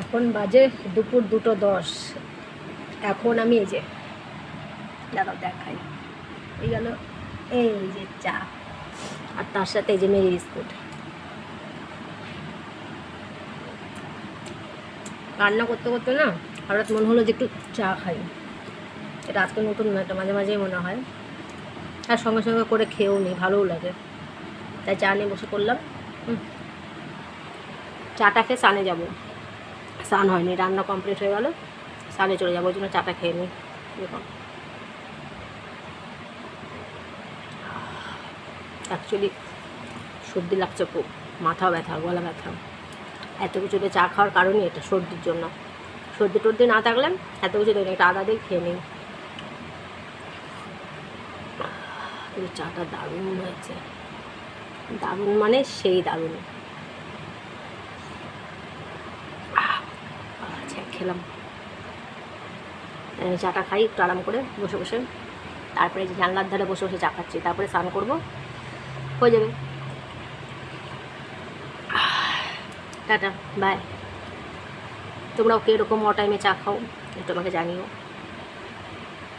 এখন বাজে দুপুর দুটো দশ। এখন আমি এই যে দাঁড়াও দেখাই। এই গেল, এই যে চা। আর তার সাথে এই যে মেরি বিস্কুট। রান্না করতে করতে না, হঠাৎ মনে হলো যে একটু চা খাই। এটা আজকে নতুন না, এটা মাঝে মাঝেই মনে হয়। আর সঙ্গে সঙ্গে করে খেয়েও নিই ভালোও লাগে। তাই চা নিয়ে বসে করলাম। চাটা খেয়ে সানে যাব। স্নান হয়নি, রান্না কমপ্লিট হয়ে গেল সানে চলে যাব, ওই জন্য চাটা খেয়ে নিই দেখো অ্যাকচুয়ালি সর্দি লাগছে খুব, মাথা ব্যথা, গলা ব্যথা। এত কিছু দিয়ে চা খাওয়ার কারণই এটা সর্দির জন্য। সর্দি টর্দি না থাকলে এত কিছু দিই না একটা আদা দিয়ে খেয়ে নিই। চাটা দারুণ হয়েছে। দারুণ মানে সেই দারুণ। খেলাম। চাটা খাই, একটু আরাম করে বসে বসে। তারপরে জানলার ধারে বসে বসে চা খাচ্ছি। তারপরে স্নান করব। হয়ে যাবে। টাটা বাই তোমরাও কীরকম অ টাইমে চা খাও একটু আমাকে জানিও।